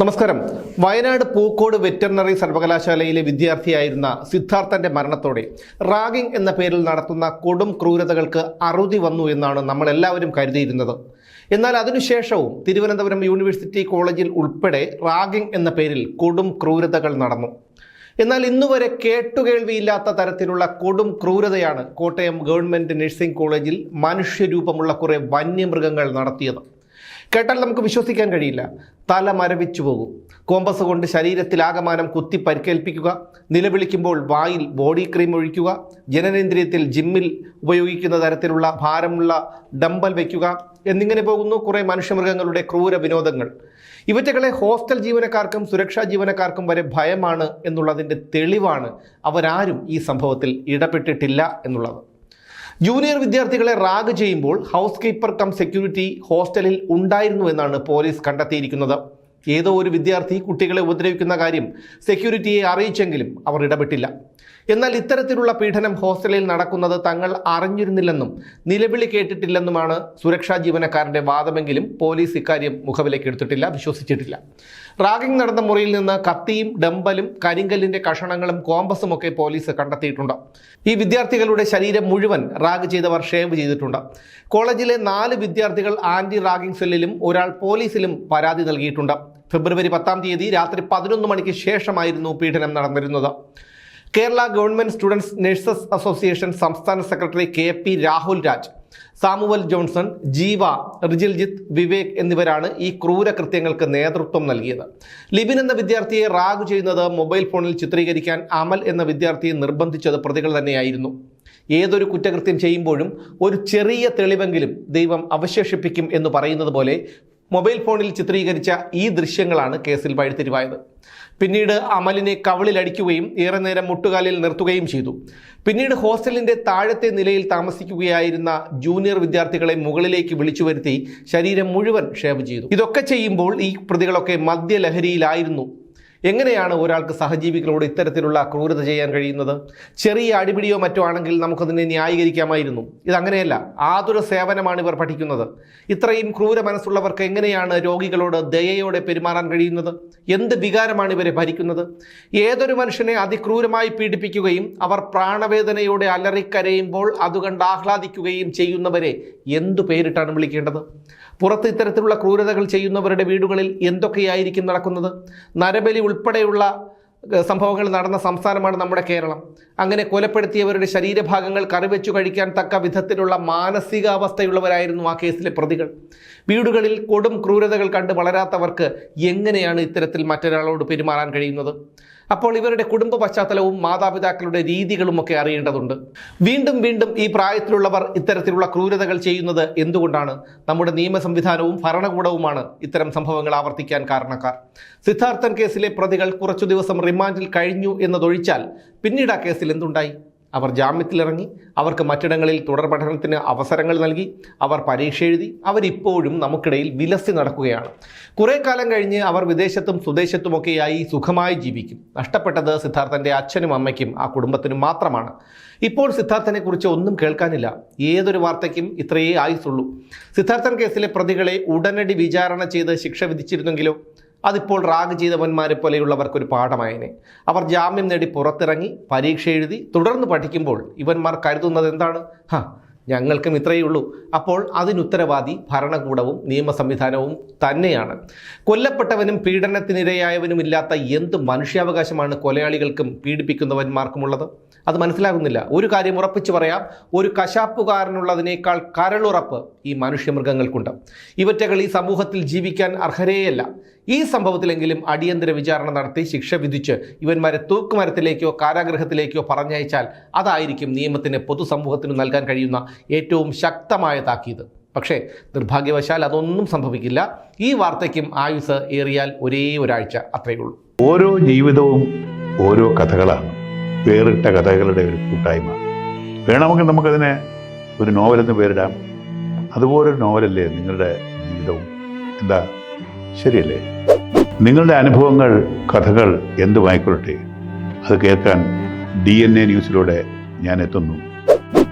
നമസ്കാരം. വയനാട് പൂക്കോട് വെറ്ററിനറി സർവകലാശാലയിലെ വിദ്യാർത്ഥിയായിരുന്ന സിദ്ധാർത്ഥന്റെ മരണത്തോടെ റാഗിംഗ് എന്ന പേരിൽ നടത്തുന്ന കൊടും ക്രൂരതകൾക്ക് അറുതി വന്നു എന്നാണ് നമ്മൾ എല്ലാവരും കരുതിയിരുന്നത്. എന്നാൽ അതിനുശേഷവും തിരുവനന്തപുരം യൂണിവേഴ്സിറ്റി കോളേജിൽ ഉൾപ്പെടെ റാഗിംഗ് എന്ന പേരിൽ കൊടും ക്രൂരതകൾ നടന്നു. എന്നാൽ ഇന്നുവരെ കേട്ടുകേൾവിയില്ലാത്ത തരത്തിലുള്ള കൊടും ക്രൂരതയാണ് കോട്ടയം ഗവൺമെന്റ് നഴ്സിംഗ് കോളേജിൽ മനുഷ്യരൂപമുള്ള കുറേ വന്യമൃഗങ്ങൾ നടത്തിയത്. കേട്ടാൽ നമുക്ക് വിശ്വസിക്കാൻ കഴിയില്ല. തല മരവിച്ചു പോകും. കോമ്പസ് കൊണ്ട് ശരീരത്തിലാകമാനം കുത്തി പരിക്കേൽപ്പിക്കുക നിലവിളിക്കുമ്പോൾ വായിൽ ബോഡി ക്രീം ഒഴിക്കുക ജനനേന്ദ്രിയത്തിൽ ജിമ്മിൽ ഉപയോഗിക്കുന്ന തരത്തിലുള്ള ഭാരമുള്ള ഡമ്പൽ വയ്ക്കുക എന്നിങ്ങനെ പോകുന്നു കുറേ മനുഷ്യമൃഗങ്ങളുടെ ക്രൂര വിനോദങ്ങൾ. ഇവറ്റകളെ ഹോസ്റ്റൽ ജീവനക്കാർക്കും സുരക്ഷാ ജീവനക്കാർക്കും വരെ ഭയമാണ് എന്നുള്ളതിന്റെ തെളിവാണ് അവരാരും ഈ സംഭവത്തിൽ ഇടപെട്ടിട്ടില്ല എന്നുള്ളത്. ജൂനിയർ വിദ്യാർത്ഥികളെ റാഗ് ചെയ്യുമ്പോൾ ഹൗസ് കീപ്പർ കം സെക്യൂരിറ്റി ഹോസ്റ്റലിൽ ഉണ്ടായിരുന്നു എന്നാണ് പോലീസ് കണ്ടെത്തിയിരിക്കുന്നത്. ഏതോ ഒരു വിദ്യാർത്ഥി കുട്ടികളെ ഉപദ്രവിക്കുന്ന കാര്യം സെക്യൂരിറ്റിയെ അറിയിച്ചെങ്കിലും അവർ ഇടപെട്ടില്ല. എന്നാൽ ഇത്തരത്തിലുള്ള പീഡനം ഹോസ്റ്റലിൽ നടക്കുന്നത് തങ്ങൾ അറിഞ്ഞിരുന്നില്ലെന്നും നിലവിളി കേട്ടിട്ടില്ലെന്നുമാണ് സുരക്ഷാ ജീവനക്കാരന്റെ വാദമെങ്കിലും പോലീസ് ഇക്കാര്യം മുഖവിലേക്ക് എടുത്തിട്ടില്ല വിശ്വസിച്ചിട്ടില്ല. റാഗിംഗ് നടന്ന മുറിയിൽ നിന്ന് കത്തിയും ഡമ്പലും കരിങ്കല്ലിന്റെ കഷണങ്ങളും കോമ്പസും ഒക്കെ പോലീസ് കണ്ടെത്തിയിട്ടുണ്ട്. ഈ വിദ്യാർത്ഥികളുടെ ശരീരം മുഴുവൻ റാഗ് ചെയ്തവർ ഷേവ് ചെയ്തിട്ടുണ്ട്. കോളേജിലെ നാല് വിദ്യാർത്ഥികൾ ആന്റി റാഗിംഗ് സെല്ലിലും ഒരാൾ പോലീസിലും പരാതി നൽകിയിട്ടുണ്ട്. ഫെബ്രുവരി പത്താം തീയതി രാത്രി പതിനൊന്ന് മണിക്ക് ശേഷമായിരുന്നു പീഡനം നടന്നിരുന്നത്. Kerala government students nurses association സംസ്ഥാന secretary K P Rahul Raj Samuel Johnson Jeeva Rijiljith Vivek എന്നിവരാണ് ഈ ക്രൂരകൃത്യങ്ങൾക്ക് നേതൃത്വം നൽകിയത്. ലിബിൻ എന്ന വിദ്യാർത്ഥിയെ റാഗ് ചെയ്യുന്നത് മൊബൈൽ ഫോണിൽ ചിത്രീകരിക്കാൻ അമൽ എന്ന വിദ്യാർത്ഥിയെ നിർബന്ധിച്ചത് പ്രതികൾ തന്നെയായിരുന്നു. ഏതൊരു കുറ്റകൃത്യം ചെയ്യുമ്പോഴും ഒരു ചെറിയ തെളിവെങ്കിലും ദൈവം അവശേഷിപ്പിക്കും എന്ന് പറയുന്നത് പോലെ മൊബൈൽ ഫോണിൽ ചിത്രീകരിച്ച ഈ ദൃശ്യങ്ങളാണ് കേസിൽ വഴിത്തിരിവായത്. പിന്നീട് അമലിനെ കവളിലടിക്കുകയും ഏറെ നേരം മുട്ടുകാലിൽ നിർത്തുകയും ചെയ്തു. പിന്നീട് ഹോസ്റ്റലിന്റെ താഴത്തെ നിലയിൽ താമസിക്കുകയായിരുന്ന ജൂനിയർ വിദ്യാർത്ഥികളെ മുകളിലേക്ക് വിളിച്ചു വരുത്തി ശരീരം മുഴുവൻ ഷേവ് ചെയ്തു. ഇതൊക്കെ ചെയ്യുമ്പോൾ ഈ പ്രതികളൊക്കെ മദ്യലഹരിയിലായിരുന്നു. എങ്ങനെയാണ് ഒരാൾക്ക് സഹജീവികളോട് ഇത്തരത്തിലുള്ള ക്രൂരത ചെയ്യാൻ കഴിയുന്നത്? ചെറിയ അടിപിടിയോ മറ്റോ ആണെങ്കിൽ നമുക്കതിനെ ന്യായീകരിക്കാമായിരുന്നു. ഇതങ്ങനെയല്ല ആതുര സേവനമാണ് ഇവർ പഠിക്കുന്നത്. ഇത്രയും ക്രൂര മനസ്സുള്ളവർക്ക് എങ്ങനെയാണ് രോഗികളോട് ദയയോടെ പെരുമാറാൻ കഴിയുന്നത്? എന്ത് വികാരമാണ് ഇവരെ ഭരിക്കുന്നത്? ഏതൊരു മനുഷ്യനെ അതിക്രൂരമായി പീഡിപ്പിക്കുകയും അവർ പ്രാണവേദനയോടെ അലറിക്കരയുമ്പോൾ അതുകണ്ട് ആഹ്ലാദിക്കുകയും ചെയ്യുന്നവരെ എന്തു പേരിട്ടാണ് വിളിക്കേണ്ടത്? പുറത്ത് ഇത്തരത്തിലുള്ള ക്രൂരതകൾ ചെയ്യുന്നവരുടെ വീടുകളിൽ എന്തൊക്കെയായിരിക്കും നടക്കുന്നത്? നരബലി ഉൾപ്പെടെയുള്ള സംഭവങ്ങൾ നടന്ന സംസ്ഥാനമാണ് നമ്മുടെ കേരളം. അങ്ങനെ കൊലപ്പെടുത്തിയവരുടെ ശരീരഭാഗങ്ങൾ കറിവെച്ചു കഴിക്കാൻ തക്ക വിധത്തിലുള്ള മാനസികാവസ്ഥയുള്ളവരായിരുന്നു ആ കേസിലെ പ്രതികൾ. വീടുകളിൽ കൊടും ക്രൂരതകൾ കണ്ട് വളരാത്തവർക്ക് എങ്ങനെയാണ് ഇത്തരത്തിൽ മറ്റൊരാളോട് പെരുമാറാൻ കഴിയുന്നത്? അപ്പോൾ ഇവരുടെ കുടുംബ പശ്ചാത്തലവും മാതാപിതാക്കളുടെ രീതികളും ഒക്കെ അറിയേണ്ടതുണ്ട്. വീണ്ടും വീണ്ടും ഈ പ്രായത്തിലുള്ളവർ ഇത്തരത്തിലുള്ള ക്രൂരതകൾ ചെയ്യുന്നത് എന്തുകൊണ്ടാണ്? നമ്മുടെ നിയമ സംവിധാനവും ഭരണകൂടവുമാണ് ഇത്തരം സംഭവങ്ങൾ ആവർത്തിക്കാൻ കാരണക്കാർ. സിദ്ധാർത്ഥൻ കേസിലെ പ്രതികൾ കുറച്ചു ദിവസം റിമാൻഡിൽ കഴിഞ്ഞു എന്നതൊഴിച്ചാൽ പിന്നീട് ആ കേസിൽ എന്തുണ്ടായി? അവർ ജാമ്യത്തിലിറങ്ങി അവർക്ക് മറ്റിടങ്ങളിൽ തുടർ പഠനത്തിന് അവസരങ്ങൾ നൽകി അവർ പരീക്ഷ എഴുതി അവരിപ്പോഴും നമുക്കിടയിൽ വിലസി നടക്കുകയാണ്. കുറേ കാലം കഴിഞ്ഞ് അവർ വിദേശത്തും സ്വദേശത്തുമൊക്കെയായി സുഖമായി ജീവിക്കും. നഷ്ടപ്പെട്ടത് സിദ്ധാർത്ഥന്റെ അച്ഛനും അമ്മയ്ക്കും ആ കുടുംബത്തിനും മാത്രമാണ്. ഇപ്പോൾ സിദ്ധാർത്ഥനെക്കുറിച്ച് ഒന്നും കേൾക്കാനില്ല. ഏതൊരു വാർത്തയ്ക്കും ഇത്രയേ ആയുസുള്ളൂ സിദ്ധാർത്ഥൻ കേസിലെ പ്രതികളെ ഉടനടി വിചാരണ ചെയ്ത് ശിക്ഷ വിധിച്ചിരുന്നെങ്കിലോ? അതിപ്പോൾ റാഗ് ചെയ്തവന്മാരെ പോലെയുള്ളവർക്കൊരു പാഠമായനെ. അവർ ജാമ്യം നേടി പുറത്തിറങ്ങി പരീക്ഷ എഴുതി തുടർന്ന് പഠിക്കുമ്പോൾ ഇവന്മാർ കരുതുന്നത് എന്താണ്? ഹ ഞങ്ങൾക്കും ഇത്രയേ ഉള്ളൂ. അപ്പോൾ അതിനുത്തരവാദി ഭരണകൂടവും നിയമ സംവിധാനവും തന്നെയാണ്. കൊല്ലപ്പെട്ടവനും പീഡനത്തിനിരയായവനും ഇല്ലാത്ത എന്ത് മനുഷ്യാവകാശമാണ് കൊലയാളികൾക്കും പീഡിപ്പിക്കുന്നവന്മാർക്കുമുള്ളത്? അത് മനസ്സിലാകുന്നില്ല. ഒരു കാര്യം ഉറപ്പിച്ചു പറയാം. ഒരു കശാപ്പുകാരനുള്ളതിനേക്കാൾ കരളുറപ്പ് ഈ മനുഷ്യമൃഗങ്ങൾക്കുണ്ട്. ഇവറ്റകൾ ഈ സമൂഹത്തിൽ ജീവിക്കാൻ അർഹരേയല്ല. ഈ സംഭവത്തിലെങ്കിലും അടിയന്തര വിചാരണ നടത്തി ശിക്ഷ വിധിച്ച് ഇവന്മാരെ തൂക്കുമരത്തിലേക്കോ കാരാഗ്രഹത്തിലേക്കോ പറഞ്ഞയച്ചാൽ അതായിരിക്കും നിയമത്തിന് പൊതുസമൂഹത്തിന് നൽകാൻ കഴിയുന്ന ഏറ്റവും ശക്തമായ താക്കീത്. പക്ഷേ നിർഭാഗ്യവശാൽ അതൊന്നും സംഭവിക്കില്ല. ഈ വാർത്തയ്ക്കും ആയുസ് ഏറിയാൽ ഒരേ ഒരാഴ്ച അത്രയേ ഉള്ളൂ. ഓരോ ജീവിതവും ഓരോ കഥകളാണ്. വേറിട്ട കഥകളുടെ ഒരു കൂട്ടായ്മ. വേണമെങ്കിൽ നമുക്കതിനെ ഒരു നോവലെന്ന് പേരിടാം. അതുപോലൊരു നോവലല്ലേ നിങ്ങളുടെ ജീവിതവും? എന്താ? ശരിയല്ലേ? നിങ്ങളുടെ അനുഭവങ്ങൾ കഥകൾ എന്തുമായിക്കൊള്ളട്ടെ? അത് കേൾക്കാൻ ഡി എൻ എ ന്യൂസിലൂടെ ഞാൻ എത്തുന്നു.